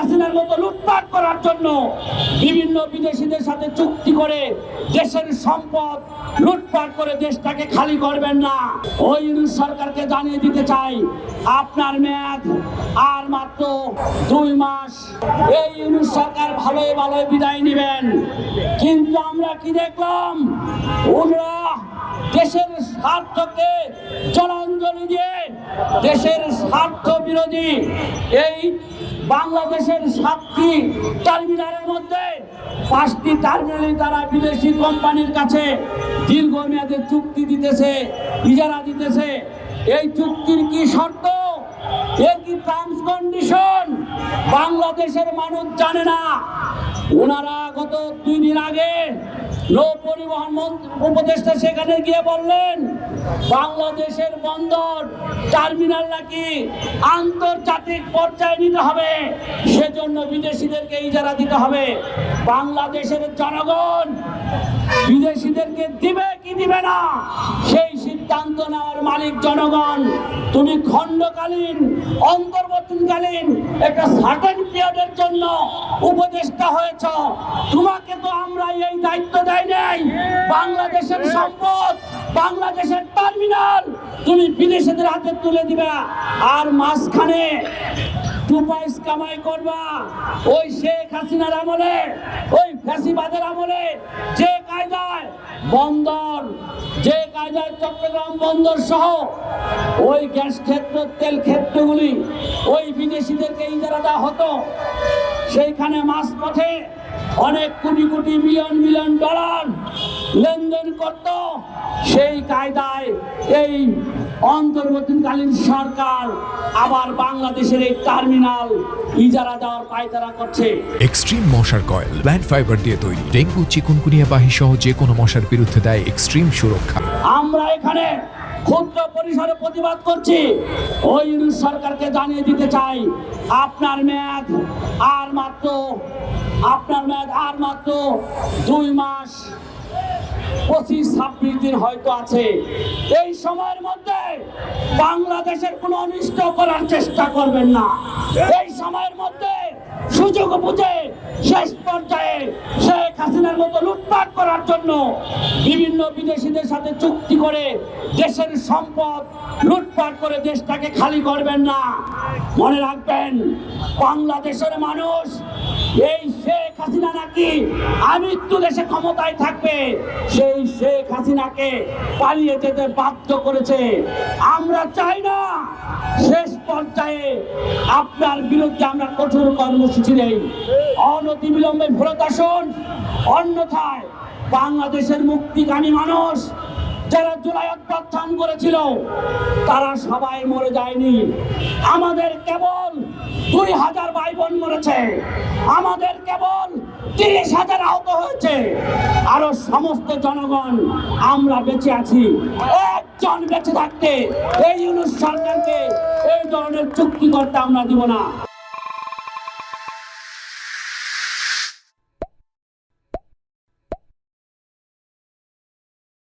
হাসিনার মতো লুটপাট করার জন্য বিভিন্ন বিদেশিদের সাথে চুক্তি করে দেশের সম্পদ লুটপাট করে দেশটাকে খালি করবেন না। ওই সরকারকে জানিয়ে দিতে চাই, আপনার মেয়াদ আর মাত্র দুই মাস। এই ইউনুস সরকার ভালোই ভালোই বিদায় নেবেন। কিন্তু আমরা কি দেখলাম? ওরা দেশের স্বার্থকে জলাঞ্জলি দিয়ে দেশের স্বার্থ বিরোধী এই বাংলাদেশের সাতটি টার্মিনালের মধ্যে পাঁচটি টার্মিনালে তারা বিদেশি কোম্পানির কাছে দীর্ঘমেয়াদে চুক্তি দিতেছে, ইজারা দিতেছে। এই চুক্তির কি শর্ত? এর কি টার্মস কন্ডিশন বাংলাদেশের মানুষ জানে না। ওনারা গত দুই দিন আগে নৌ পরিবহন উপদেষ্টা সেখানে গিয়ে বললেন, বাংলাদেশের বন্দর টার্মিনাল নাকি আন্তর্জাতিক পর্যায়ে নিতে হবে, সেজন্য বিদেশিদেরকে ইজারা দিতে হবে। বাংলাদেশের জনগণ বিদেশিদেরকে দিবে কি দিবে না, সেই সিদ্ধান্ত নেওয়ার মালিক জনগণ, তুমি খণ্ডকালীন, অন্তর্বর্তীকালীন একটা সার্টেন পিরিয়ডের জন্য উপদেষ্টা হয়েছ। তোমাকে তো আমরা এই দায়িত্ব দেয় নাই। বাংলাদেশের সম্পদ, বাংলাদেশের টার্মিনাল তুমি বিদেশিদের হাতে তুলে দিবা। আর মাঝখানে টু পয়স কামাই করবা। ওই শেখ হাসিনার আমলে, ওই ফ্যাসিবাদের আমলে যে বন্দর, যে কায়দায় চট্টগ্রাম বন্দর সহ ওই গ্যাস ক্ষেত্র, তেল ক্ষেত্রগুলি ওই বিদেশিদেরকে ইজারা দেওয়া হতো। সেইখানে মাঝপথে অনেক crore crore million million dollar লেনদেন করত। সেই কায়দায় এই অন্তর্বর্তীকালীন সরকার আবার বাংলাদেশের এই টার্মিনাল ইজারা দেওয়ার পায়তারা করছে। এক্সট্রিম মশার কয়েল প্ল্যান্ট ফাইবার দিয়ে তৈরি ডেঙ্গু চিকুনকুনিয়া বাহি সহ যে কোনো মশার বিরুদ্ধে দেয় এক্সট্রিম সুরক্ষা। আমরা এখানে ক্ষুদ্র পরিসরে প্রতিবাদ করছি। ওই সরকারকে জানিয়ে দিতে চাই আপনার মেয়াদ আর মাত্র আপনার মেয়াদ আর মাত্র দুই মাস পঁচিশ, ছাব্বিশ দিন হয়তো আছে। এই সময়ের মধ্যে বাংলাদেশের কোনো অনিষ্ট করার চেষ্টা করবেন না। এই সময়ের মধ্যে সুযোগ বুঝে শেষ পর্যায়ে শেখ হাসিনার মতো লুটপাট করার জন্য বিভিন্ন বিদেশিদের সাথে চুক্তি করে দেশের সম্পদ লুটপাট করে দেশটাকে খালি করবেন না। মনে রাখবেন, বাংলাদেশের মানুষ এই শেখ হাসিনা নাকি আমৃত্যু দেশে ক্ষমতায় থাকবে? সেই শেখ হাসিনাকে পালিয়ে যেতে বাধ্য করেছে। আমরা চাই না শেষ পর্যায়ে আপনার বিরুদ্ধে আমরা কঠোর কর্মসূচি নেই। অনতি বিলম্বে ফেরত আসুন। অন্যথায় বাংলাদেশের মুক্তিকামী মানুষ যারা জুলাই অভ্যর্থন করেছিল, তারা সবাই মরে যায়নি। আমাদের কেবল দুই হাজার ভাই বোন মরেছে। আমাদের কেবল তিরিশ হাজার আহত হয়েছে। আরও সমস্ত জনগণ আমরা বেঁচে আছি। একজন বেঁচে থাকতে এই ইউনুস সরকারকে এই ধরনের চুক্তি করতে আমরা দিব না।